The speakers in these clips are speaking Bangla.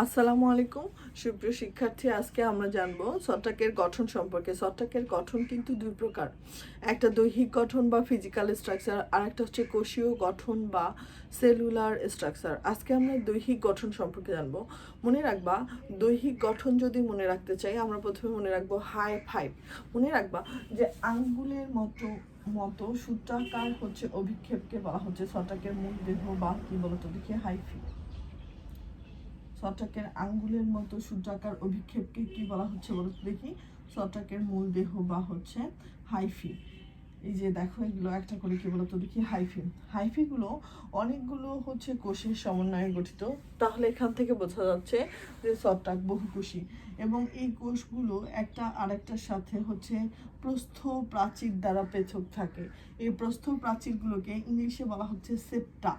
আসসালামু আলাইকুম। সুপ্রিয় শিক্ষার্থী, আজকে আমরা জানব ছত্রাকের গঠন সম্পর্কে। ছত্রাকের গঠন কিন্তু দুই প্রকার। একটা দৈহিক গঠন বা ফিজিক্যাল স্ট্রাকচার আর একটা হচ্ছে কোষীয় গঠন বা সেলুলার স্ট্রাকচার আজকে আমরা দৈহিক গঠন সম্পর্কে জানব। মনে রাখবা, দৈহিক গঠন যদি মনে রাখতে চাই, আমরা প্রথমে মনে রাখব হাই ফাইভ মনে রাখবা যে আঙ্গুলের মতো মতো সূত্রাকার হচ্ছে অভিক্ষেপকে বলা হচ্ছে ছত্রাকের মূল দেহ বা কি বলতো দেখি হাইফি ছত্রাকের আঙ্গুলের মতো সূর্যাকার অভিক্ষেপকে কি বলা হচ্ছে বলতো দেখি? ছত্রাকের মূল দেহ বা হচ্ছে হাইফি। এই যে দেখো, এগুলো একটা করে কি বলতো দেখি? হাইফি। হাইফিগুলো অনেকগুলো হচ্ছে কোষের সমন্বয়ে গঠিত। তাহলে এখান থেকে বোঝা যাচ্ছে যে ছত্রাক বহুকোষী এবং এই কোষগুলো একটা আরেকটার সাথে হচ্ছে প্রস্থ প্রাচীর দ্বারা পৃথক থাকে। এই প্রস্থ প্রাচীরগুলোকে ইংলিশে বলা হচ্ছে সেপ্টা।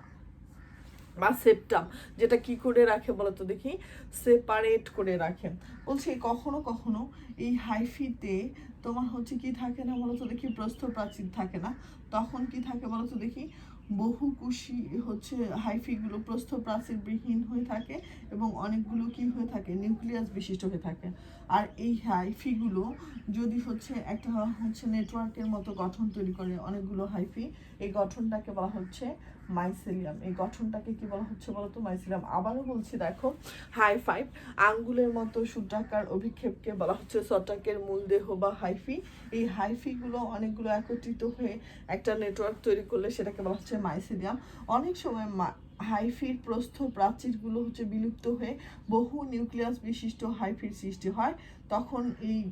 বা সেপ্টাম যেটা কি করে রাখে বলতো দেখি? সেপারেট করে রাখে। বলছে, কখনো কখনো এই হাইফিতে তোমার হচ্ছে কি থাকে না বলতো দেখি? প্রস্থ প্রাচীর থাকে না। তখন কি থাকে বলতো দেখি? বহুকুশি হচ্ছে হাইফিগুলো প্রস্থ প্রাচীর বিহীন হয়ে থাকে এবং অনেকগুলো কি হয়ে থাকে? নিউক্লিয়াস বিশিষ্ট হয়ে থাকে। আর এই হাইফিগুলো যদি হচ্ছে একটা হচ্ছে নেটওয়ার্কের মতো গঠন তৈরি করে অনেকগুলো হাইফি, এই গঠনটাকে বলা হচ্ছে মাইসেলিয়াম এই গঠনটাকে কি বলা হচ্ছে বলতো? মাইসেলিয়াম আবারও বলছি, দেখো হাই ফাইভ আঙ্গুলের মতো সূত্রাকার অভিক্ষেপকে বলা হচ্ছে ছত্রাকের মূল দেহ বা হাইফি এই হাইফিগুলো অনেকগুলো একত্রিত হয়ে একটা নেটওয়ার্ক তৈরি করলে সেটাকে বলা হচ্ছে মাইসেলিয়াম অনেক সময় মা- হাইফির প্রস্থ প্রাচীরগুলো হচ্ছে বিলুপ্ত হয়ে বহু নিউক্লিয়াস বিশিষ্ট হাইফির সৃষ্টি হয়। তখন এই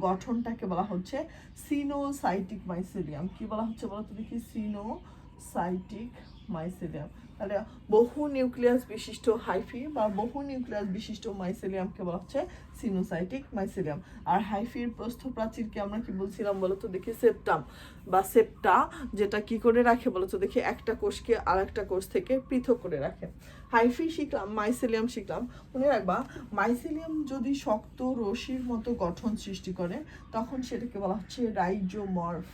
গঠনটাকে বলা হচ্ছে সিনোসাইটিক মাইসেলিয়াম কি বলা হচ্ছে বলতো দেখি? সিনোসাইটিক মাইসেলিয়াম তাহলে বহু নিউক্লিয়াস বিশিষ্ট হাইফি বা বহু নিউক্লিয়াস বিশিষ্ট মাইসেলিয়ামকে বলা হচ্ছে সিনোসাইটিক মাইসেলিয়াম আর হাইফির প্রস্থ প্রাচীরকে আমরা কি বলছিলাম বলতো দেখি সেপ্টাম বা সেপ্টা যেটা কি করে রাখে বলতো দেখি একটা কোষকে আর একটা কোষ থেকে পৃথক করে রাখে। হাইফি শিখলাম মাইসেলিয়াম শিখলাম। মনে রাখবা মাইসেলিয়াম যদি শক্ত রশির মতো গঠন সৃষ্টি করে, তখন সেটাকে বলা হচ্ছে রাইজোমর্ফ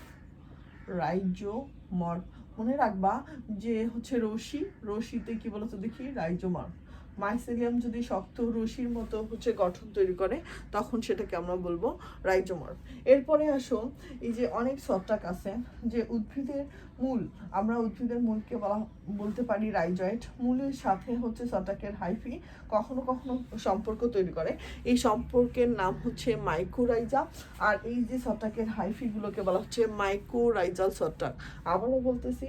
রাইজোমর্ফ মনে রাখবা যে হচ্ছে রশি, রশিতে কি বলতো দেখি? রাইজোমার। মাইসেলিয়াম যদি শক্ত রশির মতো হচ্ছে গঠন তৈরি করে, তখন সেটাকে আমরা বলব রাইজোমার। এরপরে আসো, এই যে অনেক সফটাক আছে যে উদ্ভিদের মূল। আমরা উদ্ভিদের মূলকে বলা, বলতে পারি রাইজয়েট মূলের সাথে হচ্ছে ছত্রাকের হাইফি, কখনো কখনো সম্পর্ক তৈরি করে। এই সম্পর্কের নাম হচ্ছে মাইক্রোরাইজা আর এই যে ছত্রাকের হাইফিগুলোকে বলা হচ্ছে মাইক্রোরাইজাল ছত্রাক আবারও বলতেছি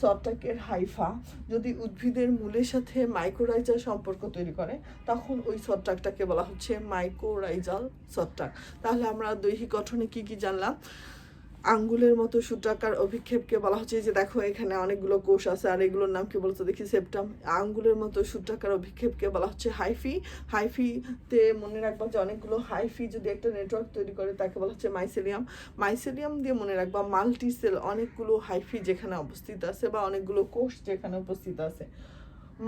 ছত্রাকের হাইফা যদি উদ্ভিদের মূলের সাথে মাইক্রোরাইজাল সম্পর্ক তৈরি করে, তখন ওই ছত্রাকটাকে বলা হচ্ছে মাইক্রোরাইজাল ছত্রাক তাহলে আমরা দৈহিক গঠনে কি কি জানলাম? আঙ্গুলের মতো সূত্রাকার অভিক্ষেপকে বলা হচ্ছে যে দেখো এখানে অনেকগুলো কোষ আছে আর এগুলোর নাম কি বলতো? দেখি সেপ্টাম। আঙ্গুলের মতো সূত্রাকার অভিক্ষেপকে বলা হচ্ছে হাইফি। হাইফিতে মনে রাখবা যে অনেকগুলো হাইফি যদি একটা নেটওয়ার্ক তৈরি করে, তাকে বলা হচ্ছে মাইসেলিয়াম মাইসেলিয়াম দিয়ে মনে রাখবা মাল্টিসেল অনেকগুলো হাইফি যেখানে অবস্থিত আছে বা অনেকগুলো কোষ যেখানে উপস্থিত আছে।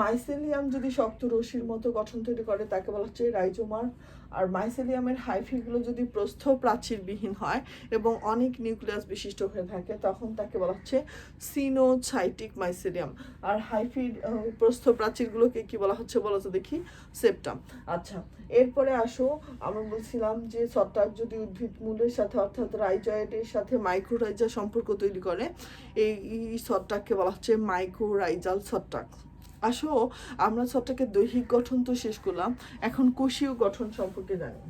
মাইসেলিয়াম যদি শক্ত রশির মতো গঠন তৈরি করে, তাকে বলা হচ্ছে রাইজোমার আর মাইসেলিয়ামের হাইফিগুলো যদি প্রস্থ প্রাচীরবিহীন হয় এবং অনেক নিউক্লিয়াস বিশিষ্ট হয়ে থাকে, তখন তাকে বলা হচ্ছে সিনোসাইটিক মাইসেলিয়াম আর হাইফির প্রস্থ প্রাচীরগুলোকে কি বলা হচ্ছে বলো তো দেখি? সেপ্টাম আচ্ছা এরপরে আসো, আমরা বলছিলাম যে ছত্রাক যদি উদ্ভিদ মূলের সাথে অর্থাৎ রাইজয়েডের সাথে মাইক্রোরাইজা সম্পর্ক তৈরি করে, এই ছত্রাককে বলা হচ্ছে মাইক্রোরাইজাল ছত্রাক আসো, আমরা ছত্রাকের দৈহিক গঠন তো শেষ করলাম। এখন কোষীয় গঠন সম্পর্কে জানি।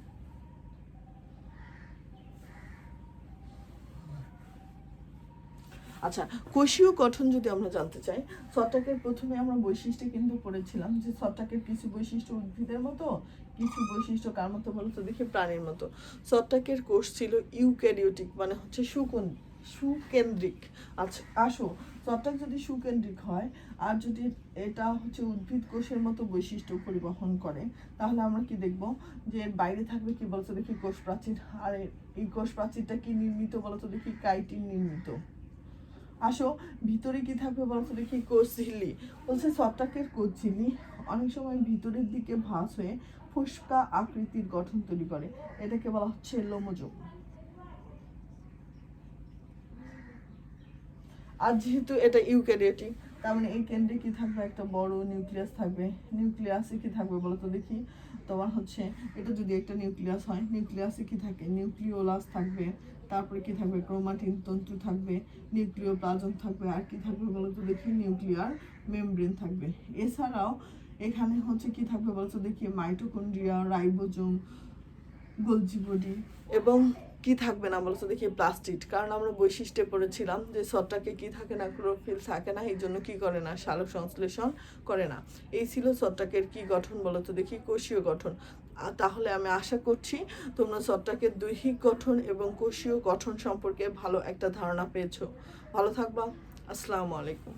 আচ্ছা কোষীয় গঠন যদি আমরা জানতে চাই ছত্রাকের প্রথমে আমরা বৈশিষ্ট্য কিন্তু পড়েছিলাম যে ছত্রাকের কিছু বৈশিষ্ট্য উদ্ভিদের মতো, কিছু বৈশিষ্ট্য কার মতো বলতো দেখি, প্রাণীর মতো। ছত্রাকের কোষ ছিল ইউক্যারিওটিক মানে হচ্ছে সুকন সুকেন্দ্রিক। আচ্ছা আসো ছত্রাক যদি সুকেন্দ্রিক হয়, আর যদি এটা হচ্ছে উদ্ভিদ কোষের মতো বৈশিষ্ট্য পরিবহন করে, তাহলে আমরা কি দেখব? যে বাইরে থাকবে কি বলতো দেখি কোষ প্রাচীর আর এই কোষ প্রাচীরটা কি নির্মিত বলতো দেখি কাইটিন নির্মিত। আসো, ভিতরে কি থাকবে বলতো দেখি কোষ ঝিল্লি বলছে ছত্রাকের কোষ ঝিল্লি অনেক সময় ভিতরের দিকে ভাঁজ হয়ে ফুসকা আকৃতির গঠন তৈরি করে, এটাকে বলা হচ্ছে লোমযোগ আর যেহেতু এটা ইউক্যারিওটিক, তার মানে এই কেন্দ্রে কি থাকবে? একটা বড় নিউক্লিয়াস থাকবে। নিউক্লিয়াসে কি থাকবে বলো তো দেখি? তোমার হচ্ছে, এটা যদি একটা নিউক্লিয়াস হয়, নিউক্লিয়াসে কি থাকে? নিউক্লিওলাস থাকবে, তারপরে কি থাকবে? ক্রোমাটিন তন্তু থাকবে, নিউক্লিওপ্লাজম থাকবে, আর কি থাকবে বলো তো দেখি? নিউক্লিয়ার মেমব্রেন থাকবে। এছাড়াও এখানে হচ্ছে কি থাকবে বলো তো দেখি? মাইটোকন্ড্রিয়া, রাইবোজোম, গোলজি বডি, এবং কি থাকবে না বলতো দেখি প্লাস্টিড কারণ আমরা বৈশিষ্ট্যে পড়েছিলাম যে সটটাকে কি থাকে না ক্লোরোফিল থাকে না, এই জন্য কি করে না সালোক সংশ্লেষণ করে না। এই ছিল সটটাকের কি গঠন বলতো দেখি, কোষীয় গঠন। তাহলে আমি আশা করছি তোমরা সটটাকের দৈহিক গঠন এবং কোষীয় গঠন সম্পর্কে ভালো একটা ধারণা পেয়েছ। ভালো থাকবা। আসসালামু আলাইকুম।